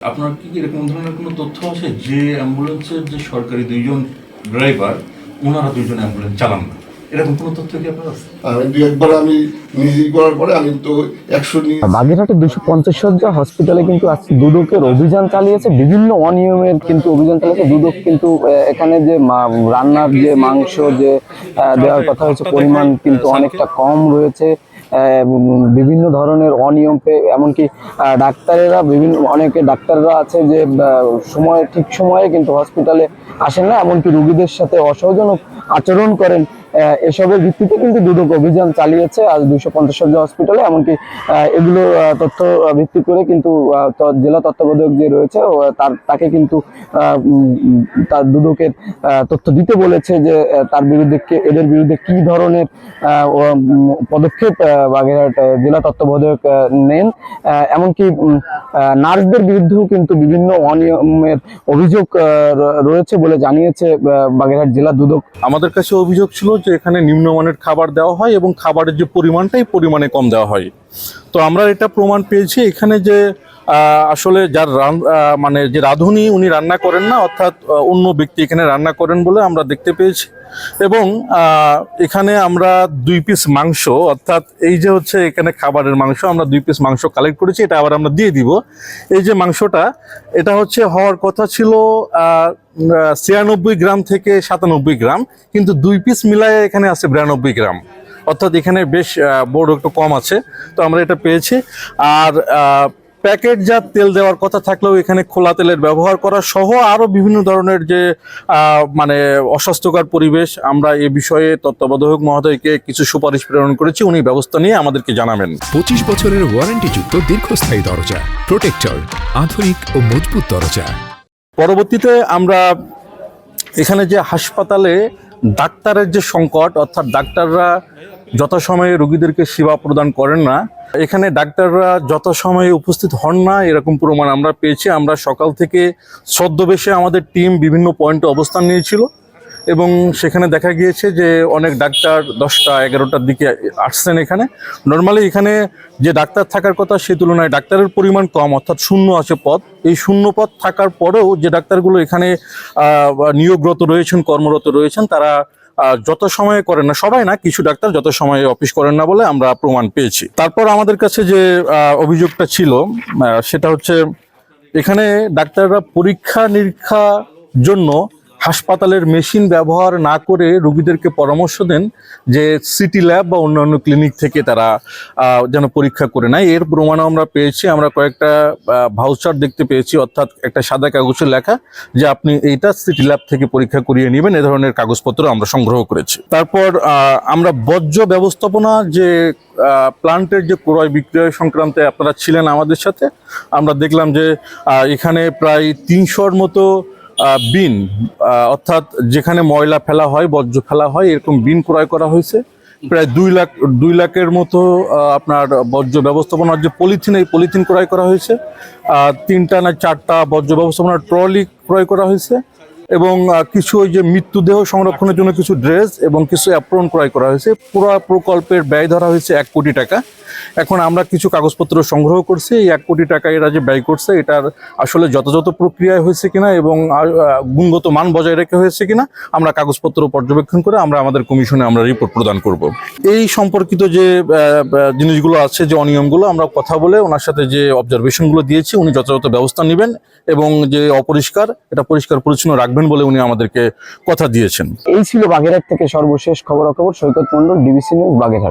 আপনার কি এরকম ধরনের কোনো তথ্য আছে? যে অ্যাম্বুলেন্সের যে সরকারি দুইজন ড্রাইভার ওনারা দুইজন অ্যাম্বুলেন্স চালান না। এরকম কোনো তথ্য কি আপনার আছে? আমি দু একবার আমি নিজে করার পরে আমি তো একশো বাগেরহাটে দুশো পঞ্চাশ সজ্জা হসপিটালে কিন্তু দুদকের অভিযান চালিয়েছে। বিভিন্ন অনিয়মের কিন্তু অভিযান চালিয়েছে। দুদক কিন্তু এখানে যে মা- রান্নার যে মাংস যে দেওয়ার কথা হয়েছে পরিমাণ কিন্তু অনেকটা কম রয়েছে। বিভিন্ন ধরনের অনিয়ম পে- এমনকি ডাক্তারেরা বিভিন্ন, অনেকে ডাক্তাররা আছে যে সময়, ঠিক সময়ে কিন্তু হসপিটালে আসেন না, এমনকি রুগীদের সাথে অসহজনক আচরণ করেন। এসবের ভিত্তিতে কিন্তু দুদক অভিযান চালিয়েছে আজ দুইশো পঞ্চাশ সজ্জা হসপিটালে এমনকি এগুলো তথ্য ভিত্তি করে কিন্তু জেলা তত্ত্বাবধায়ক যে রয়েছে তার, তাকে কিন্তু তার দুদকের তথ্য দিতে বলেছে যে তার বিরুদ্ধে এদের বিরুদ্ধে কি ধরনের পদক্ষেপ বাগেরহাট জেলা তত্ত্বাবধায়ক নেন। এমনকি নার্সদের বিরুদ্ধেও কিন্তু বিভিন্ন অনিয়মের অভিযোগ রয়েছে বলে জানিয়েছে বাগেরহাট জেলা দুদক। আমাদের কাছে অভিযোগ ছিল যে এখানে নিম্নমানের খাবার দেওয়া হয় এবং খাবারের যে পরিমাণটাই পরিমাণে কম দেওয়া হয়। তো আমরা এটা প্রমাণ পেয়েছি, এখানে যে আসলে যার রান- মানে যে রাঁধুনি উনি রান্না করেন না, অর্থাৎ অন্য ব্যক্তি এখানে রান্না করেন বলে আমরা দেখতে পেয়েছি। এবং এখানে আমরা দুই পিস মাংস, অর্থাৎ এই যে হচ্ছে এখানে খাবারের মাংস, আমরা দুই পিস মাংস কালেক্ট করেছি, এটা আবার আমরা দিয়ে দিব। এই যে মাংসটা, এটা হচ্ছে হওয়ার কথা ছিল ছিয়ানব্বই গ্রাম থেকে সাতানব্বই গ্রাম, কিন্তু দুই পিস মিলায় এখানে আছে বিরানব্বই গ্রাম। অর্থাৎ এখানে বেশ বড় একটু কম আছে, তো আমরা এটা পেয়েছি। আর প্যাকেটজাত তেল দেওয়ার কথা থাকলেও এখানে খোলা তেলের ব্যবহার করা সহ আরও বিভিন্ন ধরনের যে মানে অস্বাস্থ্যকর পরিবেশ আমরা এ বিষয়ে তত্ত্বাবধায়ক মহোদয়কে কিছু সুপারিশ প্রেরণ করেছি উনি ব্যবস্থা নিয়ে আমাদেরকে জানাবেন। পঁচিশ বছরের ওয়ারেন্টিযুক্ত দীর্ঘস্থায়ী দরজা প্রোটেক্টর আধুনিক ও মজবুত দরজা। পরবর্তীতে আমরা এখানে যে হাসপাতালে ডাক্তারের যে সংকট অর্থাৎ ডাক্তাররা যথাসময়ে রোগীদেরকে সেবা প্রদান করেন না এখানে ডাক্তাররা যথাসময়ে উপস্থিত হন না, এরকম প্রমাণ আমরা পেয়েছি। আমরা সকাল থেকে ছদ্মবেশে আমাদের টিম বিভিন্ন পয়েন্টে অবস্থান নিয়েছিল এবং সেখানে দেখা গিয়েছে যে অনেক ডাক্তার দশটা, এগারোটার দিকে আসছেন এখানে। নর্মালি এখানে যে ডাক্তার থাকার কথা সেই তুলনায় ডাক্তারের পরিমাণ কম, অর্থাৎ শূন্য আছে পদ। এই শূন্য পদ থাকার পরেও যে ডাক্তারগুলো এখানে নিয়োগরত রয়েছেন, কর্মরত রয়েছেন, তারা যত সময়ে করেন না, সবাই না, কিছু ডাক্তার যত সময়ে অফিস করেন না বলে আমরা প্রমাণ পেয়েছি। তারপর আমাদের কাছে যে অভিযোগটা ছিল সেটা হচ্ছে এখানে ডাক্তাররা পরীক্ষা নিরীক্ষা জন্য হাসপাতালের মেশিন ব্যবহার না করে রোগীদেরকে পরামর্শ দেন যে সিটি ল্যাব বা অন্যান্য ক্লিনিক থেকে তারা যেন পরীক্ষা করে নেয়। এর প্রমাণও আমরা পেয়েছি, আমরা কয়েকটা ভাউচার দেখতে পেয়েছি, অর্থাৎ একটা সাদা কাগজে লেখা যে আপনি এইটা সিটি ল্যাব থেকে পরীক্ষা করিয়ে নেবেন, এ ধরনের কাগজপত্র আমরা সংগ্রহ করেছি। তারপর আমরা বর্জ্য ব্যবস্থাপনা যে প্লান্টের যে ক্রয় বিক্রয় সংক্রান্তে আপনারা ছিলেন আমাদের সাথে, আমরা দেখলাম যে এখানে প্রায় তিনশোর মতো বিন অর্থাৎ যেখানে ময়লা ফেলা হয়, বর্জ্য ফেলা হয়, এরকম বিন ক্রয় করা হয়েছে। প্রায় দুই লাখ, দুই লাখের মতো আপনার বর্জ্য ব্যবস্থাপনার যে পলিথিন, এই পলিথিন ক্রয় করা হয়েছে। তিনটা না চারটা বর্জ্য ব্যবস্থাপনার ট্রলি ক্রয় করা হয়েছে। এবং কিছু ওই যে মৃত্যুদেহ সংরক্ষণের জন্য কিছু ড্রেস এবং কিছু অ্যাপ্রন ক্রয় করা হয়েছে। পুরো প্রকল্পের ব্যয় ধরা হয়েছে এক কোটি টাকা। এখন আমরা কিছু কাগজপত্র সংগ্রহ করছি। এই এক কোটি টাকা এরা যে ব্যয় করছে, এটার আসলে যথাযথ প্রক্রিয়ায় হয়েছে কিনা এবং গুণগত মান বজায় রেখে হয়েছে কিনা, আমরা কাগজপত্র পর্যবেক্ষণ করে আমরা আমাদের কমিশনে আমরা রিপোর্ট প্রদান করব। এই সম্পর্কিত যে জিনিসগুলো আছে, যে অনিয়মগুলো আমরা কথা বলে ওনার সাথে যে অবজারভেশনগুলো দিয়েছি, উনি যথাযথ ব্যবস্থা নেবেন এবং যে অপরিষ্কার, এটা পরিষ্কার পরিচ্ছন্ন রাখবেন বলে উনি আমাদেরকে কথা দিয়েছেন। এই ছিল বাগেরহাট থেকে সর্বশেষ খবর খবরাখবর সৈকত মন্ডল ডিবিসি নিউজ, বাগেরহাট।